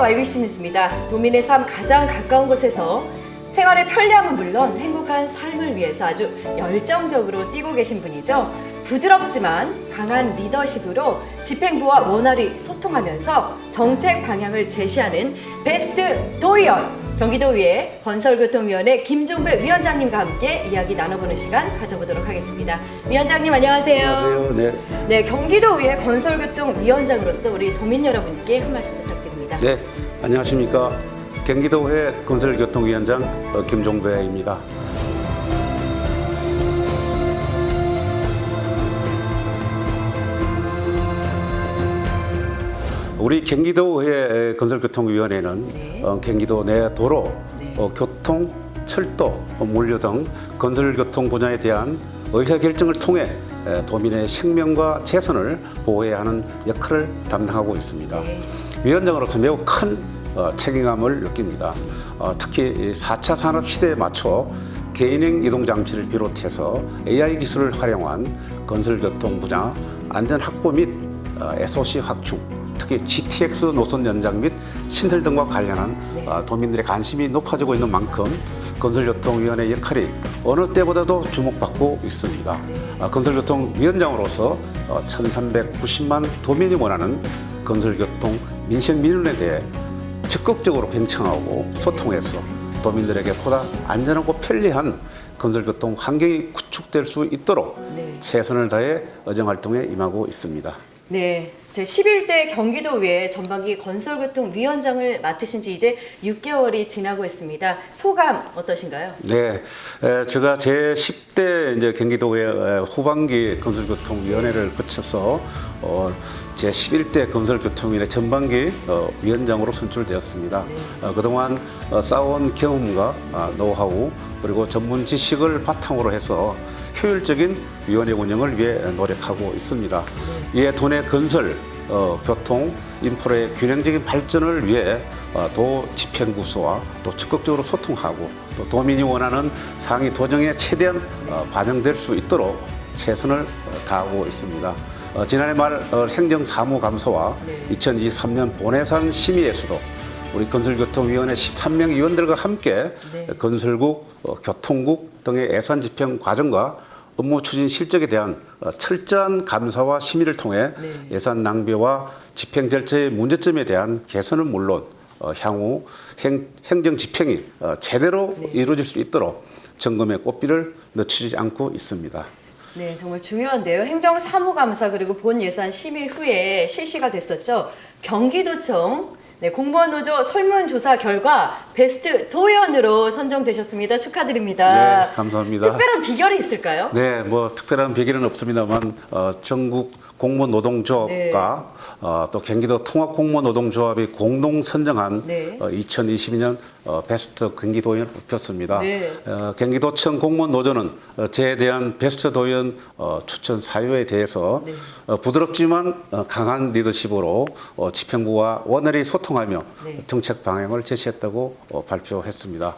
YBC 뉴스입니다. 도민의 삶 가장 가까운 곳에서 생활의 편리함은 물론 행복한 삶을 위해서 아주 열정적으로 뛰고 계신 분이죠. 부드럽지만 강한 리더십으로 집행부와 원활히 소통하면서 정책 방향을 제시하는 베스트 도의원 경기도의회 건설교통위원회 김종배 위원장님과 함께 이야기 나눠보는 시간 가져보도록 하겠습니다. 위원장님 안녕하세요. 안녕하세요. 네. 네, 경기도의회 건설교통위원장으로서 우리 도민 여러분께 한 말씀 부탁드립니다. 네. 안녕하십니까. 경기도회 건설교통위원장 어, 김종배입니다. 우리 경기도의 건설교통위원회는 네. 어, 경기도 내 도로, 네. 어, 교통, 철도, 어, 물류 등 건설교통 분야에 대한 의사결정을 통해 에, 도민의 생명과 재산을 보호해야 하는 역할을 담당하고 있습니다. 네. 위원장으로서 매우 큰 어, 책임감을 느낍니다. 어, 특히 이 4차 산업 시대에 맞춰 개인행 이동 장치를 비롯해서 AI 기술을 활용한 건설 교통 분야 안전 확보 및 어, SOC 확충, 특히 GTX 노선 연장 및 신설 등과 관련한 네. 어, 도민들의 관심이 높아지고 있는 만큼 건설교통위원회 역할이 어느 때보다도 주목받고 있습니다. 아, 건설교통위원장으로서 어, 1,390만 도민이 원하는 건설교통 민생 민원에 대해 적극적으로 경청하고 소통해서 도민들에게 보다 안전하고 편리한 건설교통 환경이 구축될 수 있도록 네. 최선을 다해 의정 활동에 임하고 있습니다. 네, 제 11대 경기도의회 전반기 건설교통위원장을 맡으신 지 이제 6개월이 지나고 있습니다. 소감 어떠신가요? 네, 에, 제가 제 10대 이제 경기도의 에, 후반기 건설교통위원회를 거쳐서 어, 제 11대 건설교통위원회 전반기 어, 위원장으로 선출되었습니다. 어, 그동안 어, 쌓아온 경험과 아, 노하우 그리고 전문 지식을 바탕으로 해서 효율적인 위원회 운영을 위해 노력하고 있습니다. 이에 도내 건설, 어, 교통, 인프라의 균형적인 발전을 위해 어, 도 집행부서와 또 적극적으로 소통하고 또 도민이 원하는 상위 도정에 최대한 어, 반영될 수 있도록 최선을 어, 다하고 있습니다. 어, 지난해 말 어, 행정사무감사와 네. 2023년 본회상 심의에서도 우리 건설교통위원회 13명 위원들과 함께 네. 건설국, 어, 교통국 등의 예산 집행 과정과 업무 추진 실적에 대한 어, 철저한 감사와 심의를 통해 네. 예산 낭비와 집행 절차의 문제점에 대한 개선은 물론 어, 향후 행, 행정 집행이 어, 제대로 네. 이루어질 수 있도록 점검의 꽃비를 늦추지 않고 있습니다. 네, 정말 중요한데요. 행정 사무감사 그리고 본 예산 심의 후에 실시가 됐었죠. 경기도청 네, 공무원 노조 설문조사 결과 베스트 도의원으로 선정되셨습니다. 축하드립니다. 네, 감사합니다. 특별한 비결이 있을까요? 네, 뭐 특별한 비결은 없습니다만 어, 전국 공무원 노동조합과 어, 또 경기도 통합 공무원 노동조합이 공동 선정한 네. 어, 2022년 어, 베스트 경기도의원 뽑혔습니다. 네. 어, 경기도청 공무원 노조는 어, 저에 대한 베스트 도의원 어, 추천 사유에 대해서 네. 어, 부드럽지만 어, 강한 리더십으로 어, 집행부와 원활히 소통하며 네. 정책 방향을 제시했다고 어, 발표했습니다.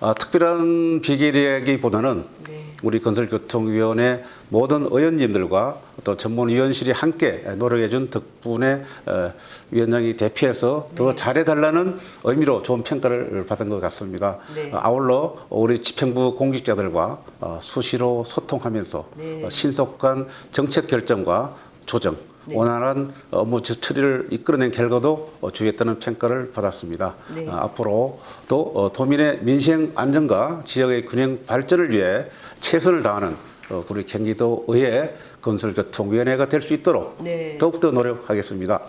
어, 특별한 비결이라기보다는 네. 우리 건설교통위원회 모든 의원님들과 또 전문위원실이 함께 노력해준 덕분에 어, 위원장이 대피해서 더 잘해달라는 의미로 좋은 평가를 받은 것 같습니다. 네. 어, 아울러 우리 집행부 공직자들과 어, 수시로 소통하면서 네. 어, 신속한 정책 결정과 조정, 네. 원활한 업무 처리를 이끌어낸 결과도 어, 주의했다는 평가를 받았습니다. 네. 어, 앞으로 또 어, 도민의 민생 안정과 지역의 균형 발전을 위해 최선을 다하는 어, 우리 경기도의회 건설교통위원회가 될 수 있도록 네. 더욱더 노력하겠습니다.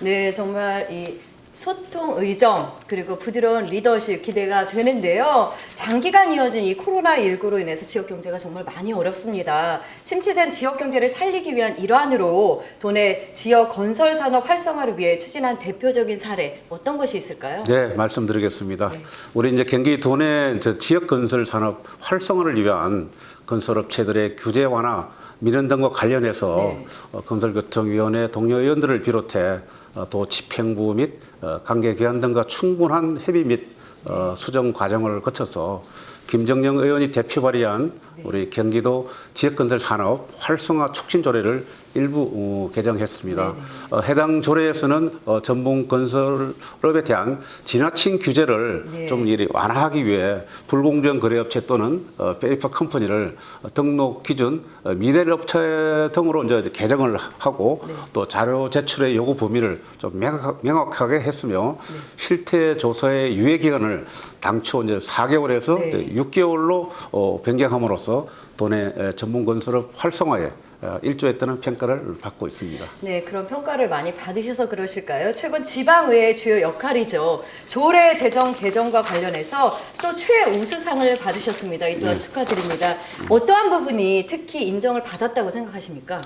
네, 정말 이 소통 의정 그리고 부드러운 리더십 기대가 되는데요. 장기간 이어진 이 코로나19로 인해서 지역 경제가 정말 많이 어렵습니다. 침체된 지역 경제를 살리기 위한 일환으로 도내 지역 건설 산업 활성화를 위해 추진한 대표적인 사례 어떤 것이 있을까요? 네, 말씀드리겠습니다. 우리 이제 경기 도내 지역 건설 산업 활성화를 위한 건설업체들의 규제 완화, 민원 등과 관련해서 네. 어, 건설교통위원회 동료 의원들을 비롯해 어, 또 집행부 및 어, 관계 기관 등과 충분한 협의 및 어, 수정 과정을 거쳐서 김정영 의원이 대표 발의한 우리 경기도 지역건설 산업 활성화 촉진 조례를 일부 어, 개정했습니다. 어, 해당 조례에서는 어, 전문 건설업에 대한 지나친 규제를 네. 좀 이리 완화하기 위해 불공정 거래업체 또는 어, 페이퍼 컴퍼니를 어, 등록 기준 어, 미달 업체 등으로 이제 개정을 하고 네. 또 자료 제출의 요구 범위를 좀 명확- 명확하게 했으며 네. 실태 조사의 유예 기간을 당초 이제 4개월에서 네. 6개월로 어, 변경함으로써 도내 에, 전문 건설업 활성화에 어, 일조했다는 평가를 받고 있습니다. 네, 그런 평가를 많이 받으셔서 그러실까요? 최근 지방의회의 주요 역할이죠. 조례 제정 개정과 관련해서 또 최우수상을 받으셨습니다. 이 또한 축하드립니다. 어떠한 부분이 특히 인정을 받았다고 생각하십니까?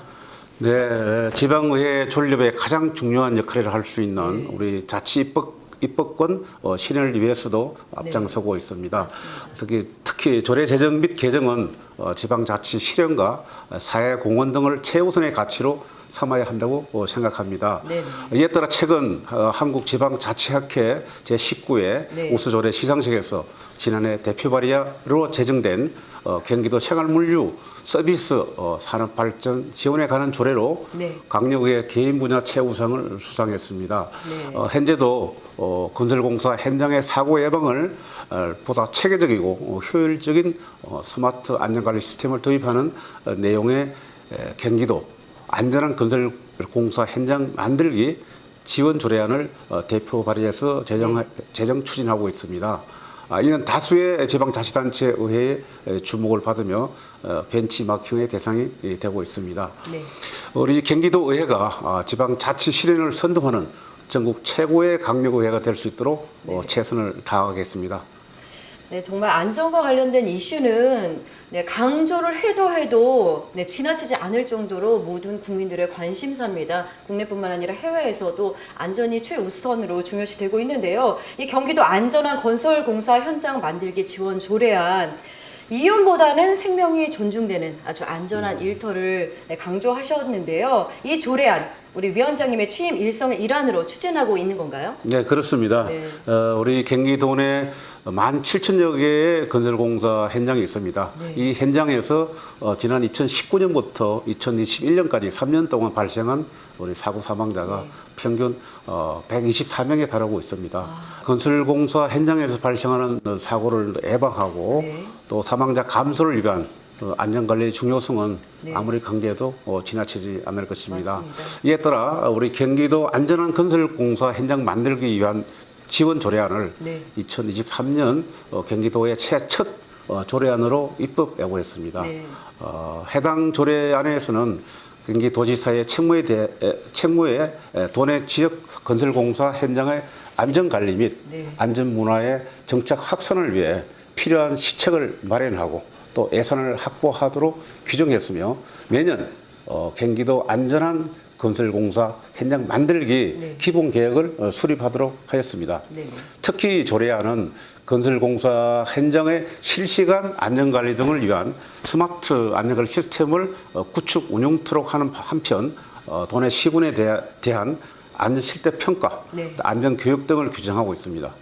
네, 지방의회 존립에 가장 중요한 역할을 할 수 있는 우리 자치 입법 입법권 어, 실현을 위해서도 앞장서고 있습니다. 특히, 특히 조례 제정 및 개정은 어, 지방자치 실현과 사회 공헌 등을 최우선의 가치로 삼아야 한다고 어, 생각합니다. 네네. 이에 따라 최근 어, 한국지방자치학회 제19회 네. 우수조례 시상식에서 지난해 대표 발의로 제정된 어, 경기도 생활물류 서비스 어, 산업 발전 지원에 관한 조례로 네. 강력의 개인 분야 최우상을 수상했습니다. 네. 어, 현재도 어, 건설공사 현장의 사고 예방을 어, 보다 체계적이고 어, 효율적인 어, 스마트 안전관리 시스템을 도입하는 어, 내용의 에, 경기도 안전한 건설 공사 현장 만들기 지원 조례안을 어, 대표 발의해서 제정, 제정 추진하고 있습니다. 아, 이는 다수의 지방자치단체 의회의 에, 주목을 받으며 어, 벤치마킹의 대상이 예, 되고 있습니다. 네. 우리 경기도 의회가 아, 지방자치 실현을 선도하는 전국 최고의 강력의회가 될 수 있도록 어, 최선을 다하겠습니다. 네, 정말 안전과 관련된 이슈는 네, 강조를 해도 해도 네, 지나치지 않을 정도로 모든 국민들의 관심사입니다. 국내뿐만 아니라 해외에서도 안전이 최우선으로 중요시 되고 있는데요. 이 경기도 안전한 건설 공사 현장 만들기 지원 조례안 이윤보다는 생명이 존중되는 아주 안전한 일터를 네, 강조하셨는데요. 이 조례안 우리 위원장님의 취임 일성의 일환으로 추진하고 있는 건가요? 네, 그렇습니다. 네. 어, 우리 경기도 내 17,000여 개의 건설공사 현장이 있습니다. 네. 이 현장에서 어, 지난 2019년부터 2021년까지 3년 동안 발생한 우리 사고 사망자가 네. 평균 어, 124명에 달하고 있습니다. 아. 건설공사 현장에서 발생하는 어, 사고를 예방하고 네. 또 사망자 감소를 위한 어, 안전관리의 중요성은 네. 아무리 강조해도 어, 지나치지 않을 것입니다. 맞습니다. 이에 따라 우리 경기도 안전한 건설공사 현장 만들기 위한 지원 조례안을 네. 2023년 어, 경기도의 최첫 어, 조례안으로 입법 예고했습니다. 네. 어, 해당 조례안에서는 경기도지사의 책무에 대해 에, 책무에 에, 도내 지역 건설공사 현장의 안전관리 및 네. 안전문화의 정책 확산을 위해 필요한 시책을 마련하고 또 예산을 확보하도록 규정했으며 매년 어, 경기도 안전한 건설공사 현장 만들기 네. 기본 계획을 어, 수립하도록 하였습니다. 네네. 특히 조례안은 건설공사 현장의 실시간 안전관리 등을 위한 스마트 안전관리 시스템을 어, 구축 운영토록 하는 한편 어, 도내 시군에 대하- 대한 안전 실태 평가, 네. 또 안전 교육 등을 규정하고 있습니다.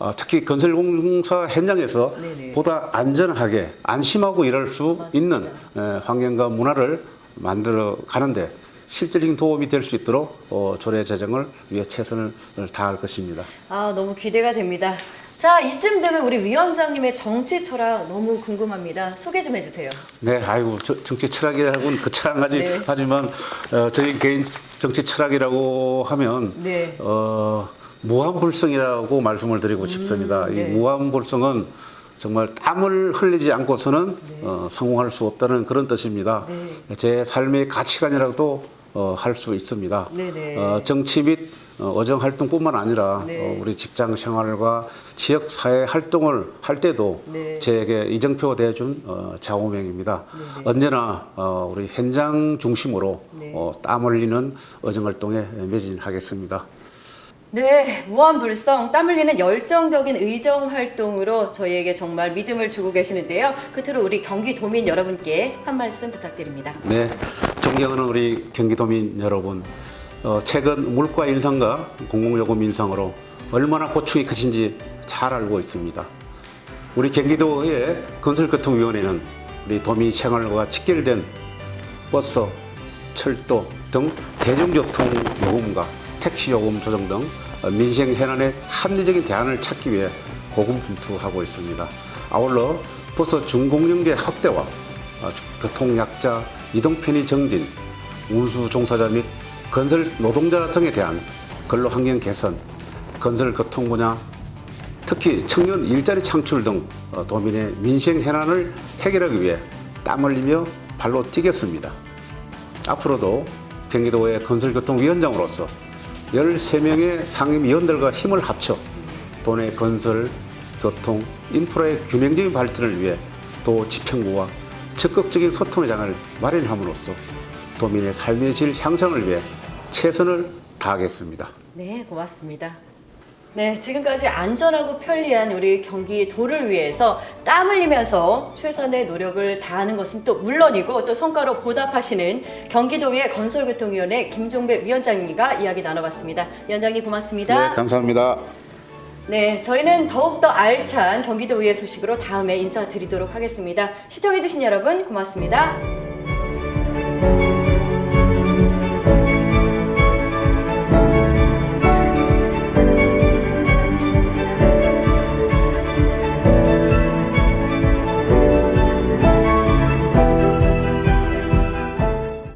어, 특히 건설공사 현장에서 네네. 보다 안전하게 안심하고 일할 수 맞습니다. 있는 에, 환경과 문화를 만들어 가는데 실질적인 도움이 될 수 있도록 어, 조례 제정을 위해 최선을 다할 것입니다. 아, 너무 기대가 됩니다. 자, 이쯤 되면 우리 위원장님의 정치 철학 너무 궁금합니다. 소개 좀 해주세요. 네, 아이고 저- 정치 철학이라고는 거창하지 네. 하지만 어, 저희 개인 정치 철학이라고 하면 네. 어, 무한불성이라고 말씀을 드리고 싶습니다. 네. 이 무한불성은 정말 땀을 흘리지 않고서는 어, 성공할 수 없다는 그런 뜻입니다. 네. 제 삶의 가치관이라도 어, 할 수 있습니다. 네 네. 어, 정치 및 어, 어정 활동뿐만 아니라 네. 어, 우리 직장 생활과 지역 사회 활동을 할 때도 네. 제게 이정표 대준 어, 좌우명입니다. 언제나 어, 우리 현장 중심으로 네. 어, 땀 흘리는 어정 활동에 매진하겠습니다. 네, 무한불성, 땀 흘리는 열정적인 의정 활동으로 저희에게 정말 믿음을 주고 계시는데요. 끝으로 우리 경기도민 여러분께 한 말씀 부탁드립니다. 네, 존경하는 우리 경기도민 여러분, 어, 최근 물가 인상과 공공요금 인상으로 얼마나 고충이 크신지 잘 알고 있습니다. 우리 경기도의 건설교통위원회는 우리 도민 생활과 직결된 버스, 철도 등 대중교통 요금과 택시 요금 조정 등 민생 현안에 합리적인 대안을 찾기 위해 고군분투하고 있습니다. 아울러 버스 준공연계 확대와 어, 교통약자, 이동편의 정진, 운수 종사자 및 건설 노동자 등에 대한 근로환경 개선, 건설 교통 분야 특히 청년 일자리 창출 등 어, 도민의 민생 현안을 해결하기 위해 땀 흘리며 발로 뛰겠습니다. 앞으로도 경기도의 건설교통위원장으로서 13명의 상임위원들과 힘을 합쳐 도내 건설, 교통, 인프라의 균형적인 발전을 위해 도 지평구와 적극적인 소통의 장을 마련함으로써 도민의 삶의 질 향상을 위해 최선을 다하겠습니다. 네, 고맙습니다. 네, 지금까지 안전하고 편리한 우리 경기 도를 위해서 땀 흘리면서 최선의 노력을 다하는 것은 또 물론이고 또 성과로 보답하시는 경기도의 건설교통위원회 김종배 위원장님과 이야기 나눠봤습니다. 위원장님 고맙습니다. 네, 감사합니다. 네, 저희는 더욱더 알찬 경기도의회 소식으로 다음에 인사드리도록 하겠습니다. 시청해주신 여러분 고맙습니다.